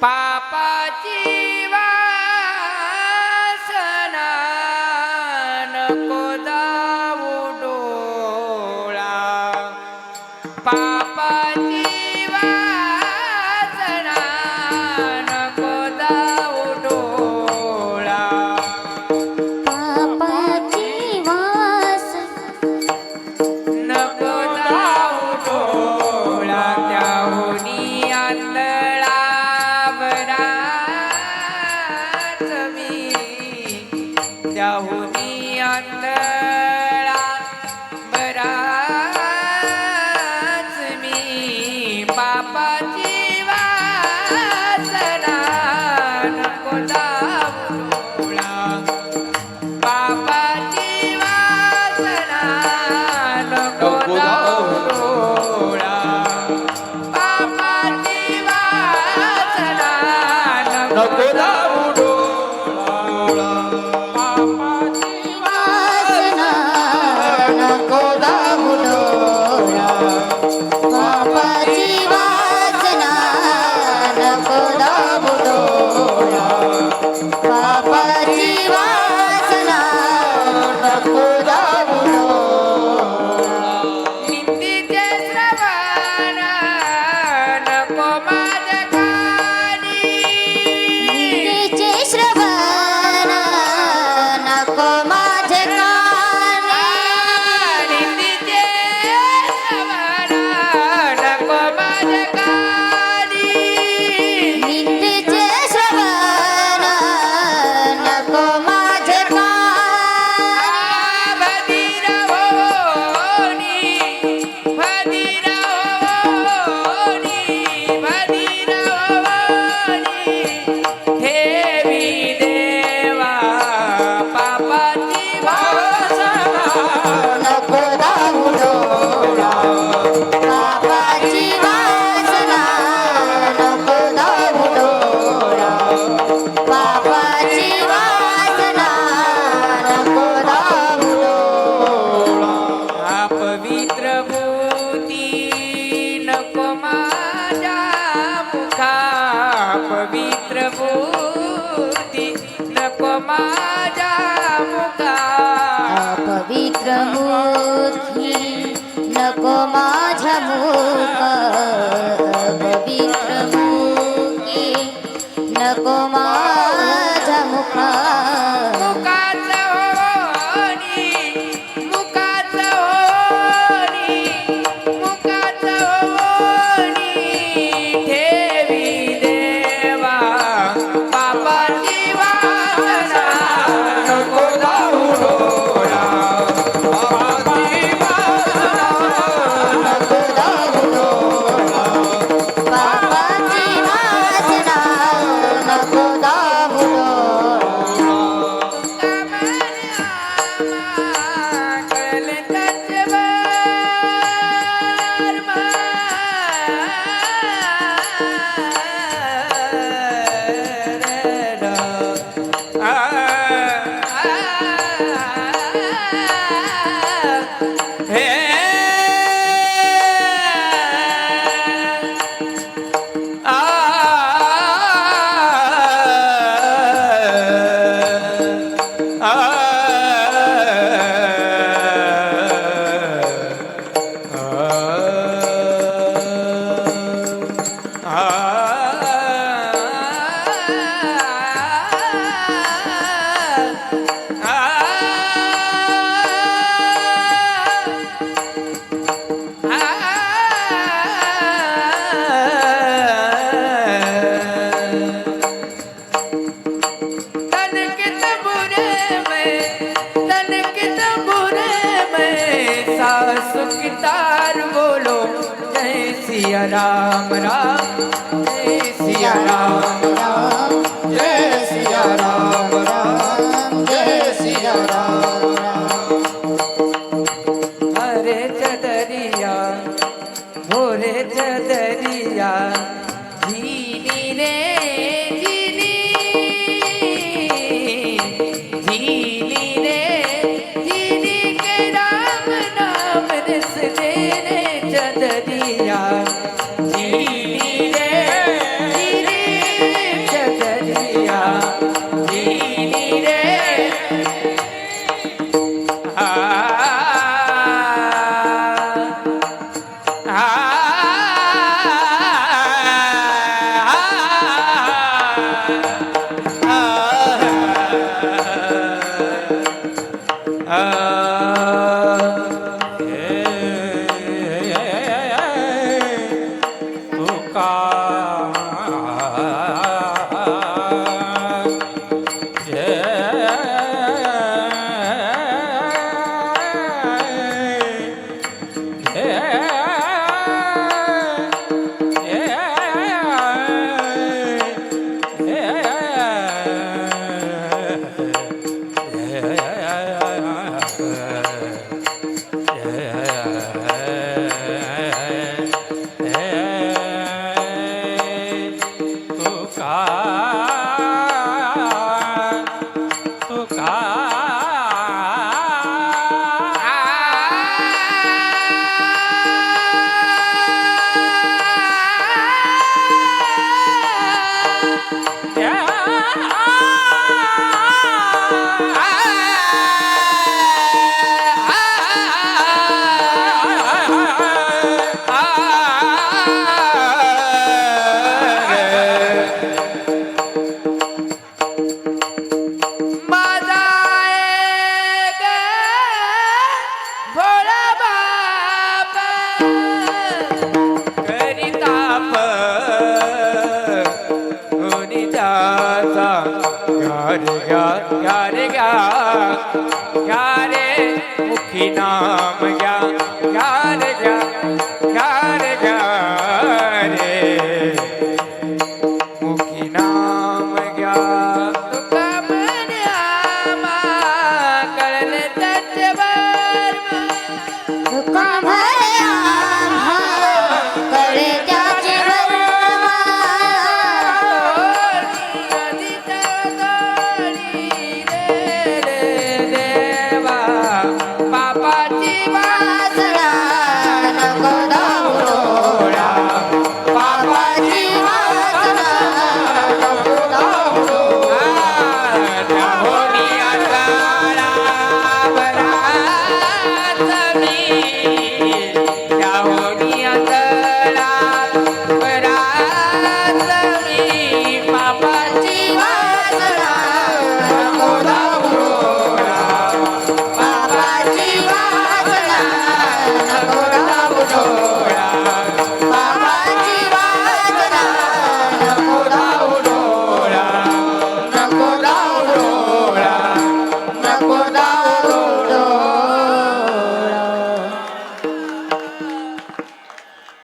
爸爸的 Not good. Enough. माझ्या मुका पवित्र मुखी नको माझ्या मुख पवित्र सिया राम राम सिया राम राम। मुखी দিয়া